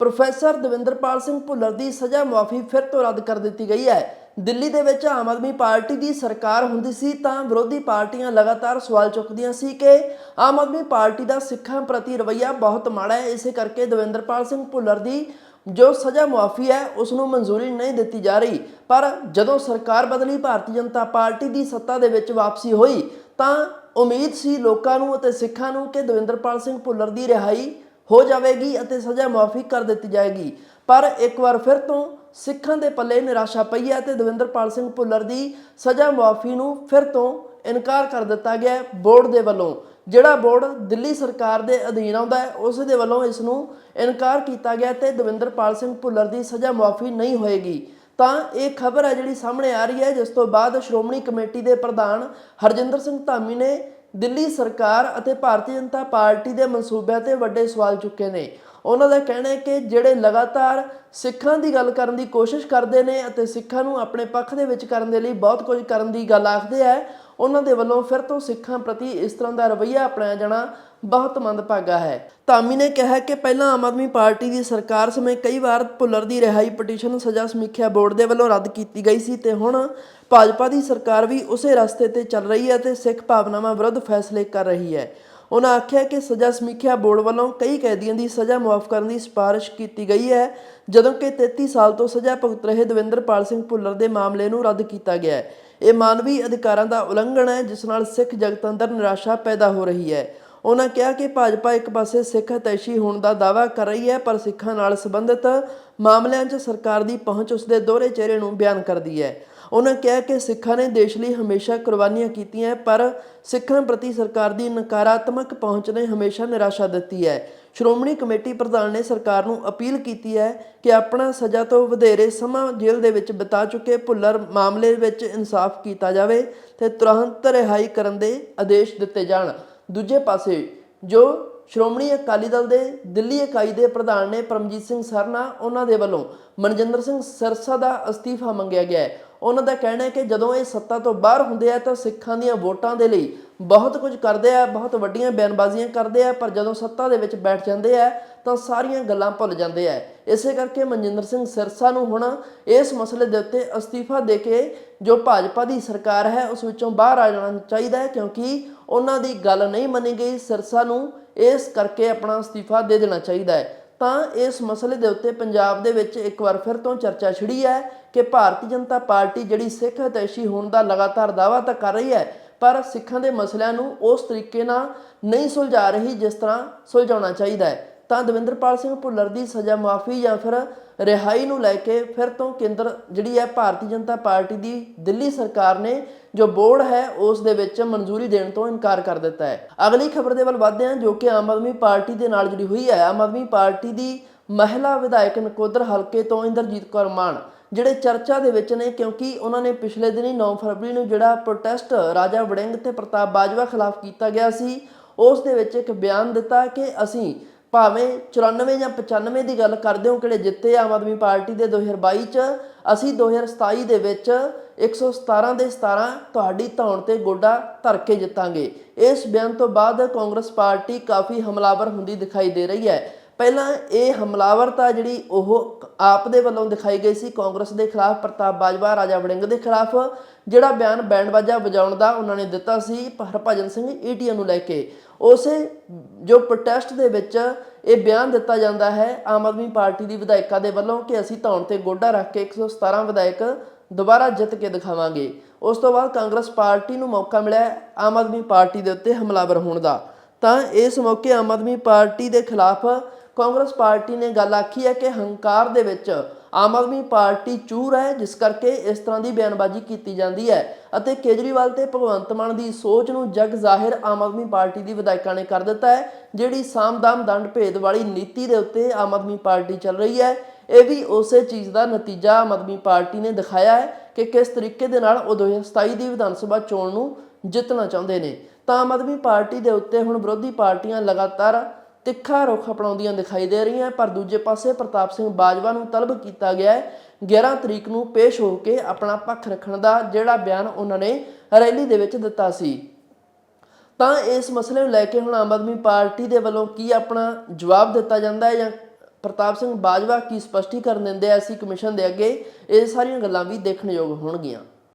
Professor Davinderpal Singh Bhullar ਦੀ ਸਜ਼ਾ ਮੁਆਫੀ ਫਿਰ ਤੋਂ ਰੱਦ ਕਰ ਦਿੱਤੀ ਗਈ ਹੈ। ਦਿੱਲੀ ਦੇ ਵਿੱਚ ਆਮ ਆਦਮੀ ਪਾਰਟੀ ਦੀ ਸਰਕਾਰ ਹੁੰਦੀ ਸੀ ਤਾਂ ਵਿਰੋਧੀ ਪਾਰਟੀਆਂ ਲਗਾਤਾਰ ਸਵਾਲ ਚੁੱਕਦੀਆਂ ਸੀ ਕਿ ਆਮ ਆਦਮੀ ਪਾਰਟੀ ਦਾ ਸਿੱਖਾਂ ਪ੍ਰਤੀ ਰਵੱਈਆ ਬਹੁਤ ਮਾੜਾ ਹੈ। ਇਸੇ ਕਰਕੇ ਦਵਿੰਦਰਪਾਲ ਸਿੰਘ ਭੁੱਲਰ ਦੀ ਜੋ ਸਜ਼ਾ ਮੁਆਫੀ ਹੈ, ਉਸ ਨੂੰ ਮਨਜ਼ੂਰੀ ਨਹੀਂ ਦਿੱਤੀ ਜਾ ਰਹੀ। ਪਰ ਜਦੋਂ ਸਰਕਾਰ ਬਦਲੀ ਭਾਰਤੀ ਜਨਤਾ ਪਾਰਟੀ ਦੀ ਸੱਤਾ ਦੇ ਵਿੱਚ ਵਾਪਸੀ ਹੋਈ ਤਾਂ ਉਮੀਦ ਸੀ ਲੋਕਾਂ ਨੂੰ ਅਤੇ ਸਿੱਖਾਂ ਨੂੰ ਕਿ ਦਵਿੰਦਰਪਾਲ ਸਿੰਘ ਭੁੱਲਰ ਦੀ ਰਿਹਾਈ ਹੋ ਜਾਵੇਗੀ ਅਤੇ ਸਜ਼ਾ ਮੁਆਫੀ ਕਰ ਦਿੱਤੀ ਜਾਏਗੀ। ਪਰ ਇੱਕ ਵਾਰ ਫਿਰ ਤੋਂ ਸਿੱਖਾਂ ਦੇ ਪੱਲੇ ਨਿਰਾਸ਼ਾ ਪਈ ਹੈ ਤੇ ਦਵਿੰਦਰਪਾਲ ਸਿੰਘ ਭੁੱਲਰ ਦੀ ਸਜ਼ਾ ਮੁਆਫੀ ਨੂੰ ਫਿਰ ਤੋਂ ਇਨਕਾਰ ਕਰ ਦਿੱਤਾ ਗਿਆ ਬੋਰਡ ਦੇ ਵੱਲੋਂ। ਜਿਹੜਾ ਬੋਰਡ ਦਿੱਲੀ ਸਰਕਾਰ ਦੇ ਅਧੀਨ ਆਉਂਦਾ ਹੈ, ਉਸ ਦੇ ਵੱਲੋਂ ਇਸ ਨੂੰ ਇਨਕਾਰ ਕੀਤਾ ਗਿਆ ਤੇ ਦਵਿੰਦਰਪਾਲ ਸਿੰਘ ਭੁੱਲਰ ਦੀ ਸਜ਼ਾ ਮੁਆਫੀ ਨਹੀਂ ਹੋਏਗੀ। ਤਾਂ ਇਹ ਖਬਰ ਹੈ ਜਿਹੜੀ ਸਾਹਮਣੇ ਆ ਰਹੀ ਹੈ, ਜਿਸ ਤੋਂ ਬਾਅਦ ਸ਼੍ਰੋਮਣੀ ਕਮੇਟੀ ਦੇ ਪ੍ਰਧਾਨ ਹਰਜਿੰਦਰ ਸਿੰਘ ਧਾਮੀ ਨੇ ਦਿੱਲੀ ਸਰਕਾਰ ਅਤੇ ਭਾਰਤੀ ਜਨਤਾ ਪਾਰਟੀ ਦੇ ਮਨਸੂਬਿਆਂ ਤੇ ਵੱਡੇ ਸਵਾਲ ਚੁੱਕੇ ਨੇ। ਉਹਨਾਂ ਦਾ ਕਹਿਣਾ ਹੈ ਕਿ ਜਿਹੜੇ ਲਗਾਤਾਰ ਸਿੱਖਾਂ ਦੀ ਗੱਲ ਕਰਨ ਦੀ ਕੋਸ਼ਿਸ਼ ਕਰਦੇ ਨੇ ਅਤੇ ਸਿੱਖਾਂ ਨੂੰ ਆਪਣੇ ਪੱਖ ਦੇ ਵਿੱਚ ਕਰਨ ਦੇ ਲਈ ਬਹੁਤ ਕੁਝ ਕਰਨ ਦੀ ਗੱਲ ਆਖਦੇ ਆ, ਉਹਨਾਂ ਦੇ ਵੱਲੋਂ ਫਿਰ ਤੋਂ ਸਿੱਖਾਂ ਪ੍ਰਤੀ ਇਸ ਤਰ੍ਹਾਂ ਦਾ ਰਵੱਈਆ ਅਪਣਾਇਆ ਜਾਣਾ ਬਹੁਤ ਮੰਦਭਾਗਾ ਹੈ। ਧਾਮੀ ਨੇ ਕਿਹਾ ਕਿ ਪਹਿਲਾਂ ਆਮ ਆਦਮੀ ਪਾਰਟੀ ਦੀ ਸਰਕਾਰ ਸਮੇਂ ਕਈ ਵਾਰ ਭੁੱਲਰ ਦੀ ਰਿਹਾਈ ਪਟੀਸ਼ਨ ਸਜ਼ਾ ਸਮੀਖਿਆ ਬੋਰਡ ਦੇ ਵੱਲੋਂ ਰੱਦ ਕੀਤੀ ਗਈ ਸੀ ਤੇ ਹੁਣ ਭਾਜਪਾ ਦੀ ਸਰਕਾਰ ਵੀ ਉਸੇ ਰਸਤੇ ਤੇ ਚੱਲ ਰਹੀ ਹੈ ਤੇ ਸਿੱਖ ਭਾਵਨਾਵਾਂ ਵਿਰੁੱਧ ਫੈਸਲੇ ਕਰ ਰਹੀ ਹੈ। ਉਹਨਾਂ ਆਖਿਆ ਕਿ ਸਜ਼ਾ ਸਮੀਖਿਆ ਬੋਰਡ ਵੱਲੋਂ ਕਈ ਕੈਦੀਆਂ ਦੀ ਸਜ਼ਾ ਮੁਆਫ ਕਰਨ ਦੀ ਸਿਫਾਰਿਸ਼ ਕੀਤੀ ਗਈ ਹੈ, ਜਦੋਂ ਕਿ 33 ਸਾਲ ਤੋਂ ਸਜ਼ਾ ਭੁਗਤ ਰਹੇ ਦਵਿੰਦਰਪਾਲ ਸਿੰਘ ਭੁੱਲਰ ਦੇ ਮਾਮਲੇ ਨੂੰ ਰੱਦ ਕੀਤਾ ਗਿਆ ਹੈ। ਇਹ ਮਾਨਵੀ ਅਧਿਕਾਰਾਂ ਦਾ ਉਲੰਘਣ ਹੈ, ਜਿਸ ਨਾਲ ਸਿੱਖ ਜਗਤ ਅੰਦਰ ਨਿਰਾਸ਼ਾ ਪੈਦਾ ਹੋ ਰਹੀ ਹੈ। ਉਹਨਾਂ ਕਿਹਾ ਕਿ ਭਾਜਪਾ ਇੱਕ ਪਾਸੇ ਸਿੱਖ ਹਤੈਸ਼ੀ ਹੋਣ ਦਾ ਦਾਅਵਾ ਕਰ ਰਹੀ ਹੈ, ਪਰ ਸਿੱਖਾਂ ਨਾਲ ਸੰਬੰਧਿਤ ਮਾਮਲਿਆਂ 'ਚ ਸਰਕਾਰ ਦੀ ਪਹੁੰਚ ਉਸਦੇ ਦੋਹਰੇ ਚਿਹਰੇ ਨੂੰ ਬਿਆਨ ਕਰਦੀ ਹੈ। ਉਹਨਾਂ ਕਿਹਾ ਕਿ ਸਿੱਖਾਂ ਨੇ ਦੇਸ਼ ਲਈ ਹਮੇਸ਼ਾ ਕੁਰਬਾਨੀਆਂ ਕੀਤੀਆਂ, ਪਰ ਸਿੱਖਾਂ ਪ੍ਰਤੀ ਸਰਕਾਰ ਦੀ ਨਕਾਰਾਤਮਕ ਪਹੁੰਚ ਨੇ ਹਮੇਸ਼ਾ ਨਿਰਾਸ਼ਾ ਦਿੱਤੀ ਹੈ। ਸ਼੍ਰੋਮਣੀ ਕਮੇਟੀ ਪ੍ਰਧਾਨ ਨੇ ਸਰਕਾਰ ਨੂੰ ਅਪੀਲ ਕੀਤੀ ਹੈ ਕਿ ਆਪਣਾ ਸਜ਼ਾ ਤੋਂ ਵਧੇਰੇ ਸਮਾਂ ਜੇਲ੍ਹ ਦੇ ਵਿੱਚ ਬਿਤਾ ਚੁੱਕੇ ਭੁੱਲਰ ਮਾਮਲੇ ਵਿੱਚ ਇਨਸਾਫ ਕੀਤਾ ਜਾਵੇ ਤੇ ਤੁਰੰਤ ਰਿਹਾਈ ਕਰਨ ਦੇ ਆਦੇਸ਼ ਦਿੱਤੇ ਜਾਣ। ਦੂਜੇ ਪਾਸੇ, ਜੋ ਸ਼੍ਰੋਮਣੀ ਅਕਾਲੀ ਦਲ ਦੇ ਦਿੱਲੀ ਇਕਾਈ ਦੇ ਪ੍ਰਧਾਨ ਨੇ ਪਰਮਜੀਤ ਸਿੰਘ ਸਰਨਾ, ਉਹਨਾਂ ਦੇ ਵੱਲੋਂ ਮਨਜਿੰਦਰ ਸਿੰਘ ਸਿਰਸਾ ਦਾ ਅਸਤੀਫਾ ਮੰਗਿਆ ਗਿਆ ਹੈ। ਉਹਨਾਂ ਦਾ ਕਹਿਣਾ ਹੈ ਕਿ ਜਦੋਂ ਇਹ ਸੱਤਾ ਤੋਂ ਬਾਹਰ ਹੁੰਦੇ ਆ ਤਾਂ ਸਿੱਖਾਂ ਦੀਆਂ ਵੋਟਾਂ ਦੇ ਲਈ ਬਹੁਤ ਕੁਝ ਕਰਦੇ ਆ, ਬਹੁਤ ਵੱਡੀਆਂ ਬਿਆਨਬਾਜ਼ੀਆਂ ਕਰਦੇ ਆ, ਪਰ ਜਦੋਂ ਸੱਤਾ ਦੇ ਵਿੱਚ ਬੈਠ ਜਾਂਦੇ ਆ, ਤਾਂ ਸਾਰੀਆਂ ਗੱਲਾਂ ਭੁੱਲ ਜਾਂਦੇ ਆ। ਇਸੇ ਕਰਕੇ ਮਨਜਿੰਦਰ ਸਿੰਘ ਸਿਰਸਾ ਨੂੰ ਹੁਣ ਇਸ ਮਸਲੇ ਦੇ ਉੱਤੇ ਅਸਤੀਫਾ ਦੇ ਕੇ ਜੋ ਭਾਜਪਾ ਦੀ ਸਰਕਾਰ ਹੈ, ਉਸ ਵਿੱਚੋਂ ਬਾਹਰ ਆ ਜਾਣਾ ਚਾਹੀਦਾ ਹੈ, ਕਿਉਂਕਿ ਉਹਨਾਂ ਦੀ ਗੱਲ ਨਹੀਂ ਮੰਨੀ ਗਈ, ਸਿਰਸਾ ਨੂੰ ਇਸ ਕਰਕੇ ਆਪਣਾ ਅਸਤੀਫਾ ਦੇ ਦੇਣਾ ਚਾਹੀਦਾ ਹੈ। ਤਾਂ ਇਸ ਮਸਲੇ ਦੇ ਉੱਤੇ ਪੰਜਾਬ ਦੇ ਵਿੱਚ ਇੱਕ ਵਾਰ ਫਿਰ ਤੋਂ ਚਰਚਾ ਛਿੜੀ ਹੈ ਕਿ ਭਾਰਤੀ ਜਨਤਾ ਪਾਰਟੀ ਜਿਹੜੀ ਸਿੱਖ ਹਤੈਸ਼ੀ ਹੋਣ ਦਾ ਲਗਾਤਾਰ ਦਾਅਵਾ ਤਾਂ ਕਰ ਰਹੀ ਹੈ, ਪਰ ਸਿੱਖਾਂ ਦੇ ਮਸਲਿਆਂ ਨੂੰ ਉਸ ਤਰੀਕੇ ਨਾਲ ਨਹੀਂ ਸੁਲਝਾ ਰਹੀ ਜਿਸ ਤਰ੍ਹਾਂ ਸੁਲਝਾਉਣਾ ਚਾਹੀਦਾ ਹੈ। ਤਾਂ ਦਵਿੰਦਰਪਾਲ ਸਿੰਘ ਭੁੱਲਰ ਦੀ ਸਜ਼ਾ ਮਾਫੀ ਜਾਂ ਫਿਰ ਰਿਹਾਈ ਨੂੰ ਲੈ ਕੇ ਫਿਰ ਤੋਂ ਕੇਂਦਰ ਜਿਹੜੀ ਹੈ ਭਾਰਤੀ ਜਨਤਾ ਪਾਰਟੀ ਦੀ ਦਿੱਲੀ ਸਰਕਾਰ ਨੇ ਜੋ ਬੋਰਡ ਹੈ ਉਸ ਦੇ ਵਿੱਚ ਮਨਜ਼ੂਰੀ ਦੇਣ ਤੋਂ ਇਨਕਾਰ ਕਰ ਦਿੱਤਾ ਹੈ। ਅਗਲੀ ਖਬਰ ਦੇ ਵੱਲ ਵਧਦੇ ਹਾਂ ਜੋ ਕਿ ਆਮ ਆਦਮੀ ਪਾਰਟੀ ਦੇ ਨਾਲ ਜੁੜੀ ਹੋਈ ਹੈ। ਆਮ ਆਦਮੀ ਪਾਰਟੀ ਦੀ ਮਹਿਲਾ ਵਿਧਾਇਕ ਨਕੋਦਰ ਹਲਕੇ ਤੋਂ ਇੰਦਰਜੀਤ ਕੌਰ ਮਾਨ, ਜਿਹੜੇ ਚਰਚਾ ਦੇ ਵਿੱਚ ਨੇ ਕਿਉਂਕਿ ਉਹਨਾਂ ਨੇ ਪਿਛਲੇ ਦਿਨੀ 9 ਫਰਵਰੀ ਨੂੰ ਜਿਹੜਾ ਪ੍ਰੋਟੈਸਟ ਰਾਜਾ ਵੜਿੰਗ ਤੇ ਪ੍ਰਤਾਪ ਬਾਜਵਾ ਖਿਲਾਫ ਕੀਤਾ ਗਿਆ ਸੀ, ਉਸ ਦੇ ਵਿੱਚ ਇੱਕ ਬਿਆਨ ਦਿੱਤਾ ਕਿ ਅਸੀਂ ਭਾਵੇਂ 94 ਜਾਂ 95 ਦੀ ਗੱਲ ਕਰਦੇ ਹੋ ਕਿਹੜੇ ਜਿੱਤੇ ਆਮ ਆਦਮੀ ਪਾਰਟੀ ਦੇ 2022 ਚ, ਅਸੀਂ 2027 ਦੇ ਵਿੱਚ 117 ਦੇ 17 ਤੁਹਾਡੀ ਧੌਣ ਤੇ ਗੋਡਾ ਧਰ ਕੇ ਜਿੱਤਾਂਗੇ। ਇਸ ਬਿਆਨ ਤੋਂ ਬਾਅਦ ਕਾਂਗਰਸ ਪਾਰਟੀ ਕਾਫੀ ਹਮਲਾਵਰ ਹੁੰਦੀ ਦਿਖਾਈ ਦੇ ਰਹੀ ਹੈ। ਪਹਿਲਾਂ ਇਹ ਹਮਲਾਵਰਤਾ ਜਿਹੜੀ ਉਹ ਆਪ ਦੇ ਵੱਲੋਂ ਦਿਖਾਈ ਗਈ ਸੀ, ਕਾਂਗਰਸ ਦੇ ਖਿਲਾਫ, ਪ੍ਰਤਾਪ ਬਾਜਵਾ, ਰਾਜਾ ਵੜਿੰਗ ਦੇ ਖਿਲਾਫ, ਜਿਹੜਾ ਬਿਆਨ ਬੈਂਡਬਾਜਾ ਵਜਾਉਣ ਦਾ ਉਹਨਾਂ ਨੇ ਦਿੱਤਾ ਸੀ ਹਰਭਜਨ ਸਿੰਘ ਈਟੀਆ ਨੂੰ ਲੈ ਕੇ। ਉਸੇ ਜੋ ਪ੍ਰੋਟੈਸਟ ਦੇ ਵਿੱਚ ਇਹ ਬਿਆਨ ਦਿੱਤਾ ਜਾਂਦਾ ਹੈ, ਆਮ ਆਦਮੀ ਪਾਰਟੀ ਦੀ ਵਿਧਾਇਕਾਂ ਦੇ ਵੱਲੋਂ ਕਿ ਅਸੀਂ ਧੌਣ ਤੇ ਗੋਡਾ ਰੱਖ ਕੇ 117 ਵਿਧਾਇਕ ਦੁਬਾਰਾ ਜਿੱਤ ਕੇ ਦਿਖਾਵਾਂਗੇ। ਉਸ ਤੋਂ ਬਾਅਦ ਕਾਂਗਰਸ ਪਾਰਟੀ ਨੂੰ ਮੌਕਾ ਮਿਲਿਆ ਆਮ ਆਦਮੀ ਪਾਰਟੀ ਦੇ ਉੱਤੇ ਹਮਲਾਵਰ ਹੋਣ ਦਾ। ਤਾਂ ਇਸ ਮੌਕੇ ਆਮ ਆਦਮੀ ਪਾਰਟੀ ਦੇ ਖਿਲਾਫ ਕਾਂਗਰਸ ਪਾਰਟੀ ਨੇ ਗੱਲ ਆਖੀ ਹੈ ਕਿ ਹੰਕਾਰ ਦੇ ਵਿੱਚ ਆਮ ਆਦਮੀ ਪਾਰਟੀ ਚੂਰ ਹੈ, ਜਿਸ ਕਰਕੇ ਇਸ ਤਰ੍ਹਾਂ ਦੀ ਬਿਆਨਬਾਜ਼ੀ ਕੀਤੀ ਜਾਂਦੀ ਹੈ ਅਤੇ ਕੇਜਰੀਵਾਲ ਤੇ ਭਗਵੰਤ ਮਾਨ ਦੀ ਸੋਚ ਨੂੰ ਜਗ ਜ਼ਾਹਿਰ ਆਮ ਆਦਮੀ ਪਾਰਟੀ ਦੀ ਵਿਧਾਇਕਾਂ ਨੇ ਕਰ ਦਿੱਤਾ ਹੈ, ਜਿਹੜੀ ਸਾਮਦਾਮ ਦੰਡ ਭੇਦ ਵਾਲੀ ਨੀਤੀ ਦੇ ਉੱਤੇ ਆਮ ਆਦਮੀ ਪਾਰਟੀ ਚੱਲ ਰਹੀ ਹੈ। ਇਹ ਵੀ ਉਸੇ ਚੀਜ਼ ਦਾ ਨਤੀਜਾ ਆਮ ਆਦਮੀ ਪਾਰਟੀ ਨੇ ਦਿਖਾਇਆ ਹੈ ਕਿ ਕਿਸ ਤਰੀਕੇ ਦੇ ਨਾਲ ਉਹ 2027 ਦੀ ਵਿਧਾਨ ਸਭਾ ਚੋਣ ਨੂੰ ਜਿੱਤਣਾ ਚਾਹੁੰਦੇ ਨੇ। ਤਾਂ ਆਮ ਆਦਮੀ ਪਾਰਟੀ ਦੇ ਉੱਤੇ ਹੁਣ ਵਿਰੋਧੀ ਪਾਰਟੀਆਂ ਲਗਾਤਾਰ ਤਿੱਖਾ ਰੁਖ ਅਪਣਾਉਂਦੀਆਂ ਦਿਖਾਈ ਦੇ ਰਹੀਆਂ, ਪਰ ਦੂਜੇ ਪਾਸੇ ਪ੍ਰਤਾਪ ਸਿੰਘ ਬਾਜਵਾ ਨੂੰ ਤਲਬ ਕੀਤਾ ਗਿਆ ਹੈ। 11 ਤਰੀਕ ਨੂੰ ਪੇਸ਼ ਹੋ ਕੇ ਆਪਣਾ ਪੱਖ ਰੱਖਣ ਦਾ ਜਿਹੜਾ ਬਿਆਨ ਉਹਨਾਂ ਨੇ ਰੈਲੀ ਦੇ ਵਿੱਚ ਦਿੱਤਾ ਸੀ। ਤਾਂ ਇਸ ਮਸਲੇ ਨੂੰ ਲੈ ਕੇ ਹੁਣ ਆਮ ਆਦਮੀ ਪਾਰਟੀ ਦੇ ਵੱਲੋਂ ਕੀ ਆਪਣਾ ਜਵਾਬ ਦਿੱਤਾ ਜਾਂਦਾ ਹੈ ਜਾਂ ਪ੍ਰਤਾਪ ਸਿੰਘ ਬਾਜਵਾ ਕੀ ਸਪਸ਼ਟੀਕਰਨ ਦਿੰਦੇ ਆ, ਅਸੀਂ ਕਮਿਸ਼ਨ ਦੇ ਅੱਗੇ ਇਹ ਸਾਰੀਆਂ ਗੱਲਾਂ ਵੀ ਦੇਖਣਯੋਗ ਹੋਣਗੀਆਂ।